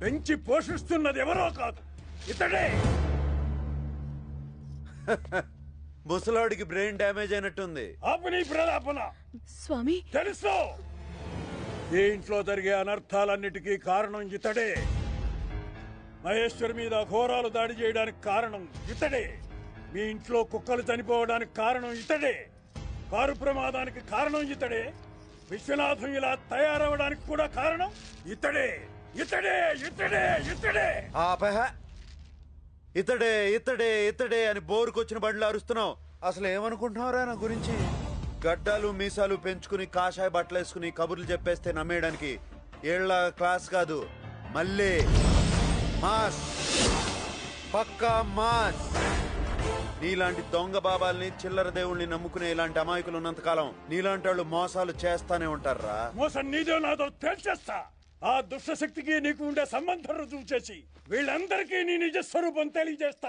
పెంచి పోషిస్తున్నది ఎవరో కాదు ఇతడే. ముసలాడికి బ్రెయిన్ డ్యామేజ్ అయినట్టుంది. ఆపని ప్రలాపన. స్వామి. తెలుసు. ఈ ఇంట్లో జరిగే అనర్థాలన్నిటికీ కారణం ఇతడే. మహేశ్వర్ మీద ఘోరాలు దాడి చేయడానికి కారణం ఇతడే. మీ ఇంట్లో కుక్కలు చనిపోవడానికి కారణం ఇతడే. కారు ప్రమాదానికి కారణం ఇతడే. విశ్వనాథం ఇలా తయారవడానికి కూడా కారణం ఇతడే. ఇతడే ఇతడే ఇతడే. ఆపహ. ఇతడే ఇతడే ఇతడే అని బోరుకొచ్చిన బండ్లు అరుస్తున్నావు. అసలు ఏమనుకుంటున్నావురా నా గురించి? గడ్డాలు మీసాలు పెంచుకుని కాషాయ బట్టలు వేసుకుని కబుర్లు చెప్పేస్తే నమ్మేయడానికి ఏళ్ళ క్లాస్ కాదు. మళ్ళీ మాస్ పక్కా మాస్ నీలాంటి దొంగ బాబాల్ని చిల్లర దేవుళ్ళని నమ్ముకునే ఇలాంటి అమాయకులు ఉన్నంతకాలం నీలాంటి వాళ్ళు మోసాలు చేస్తానే ఉంటారా మోసం నీదో నాదో తేల్చేస్తా. ఆ దుష్టశక్తికి నీకు ఉండే సంబంధం రుజువు చేసి వీళ్ళందరికీ నీ నిజస్వరూపం తెలియజేస్తా.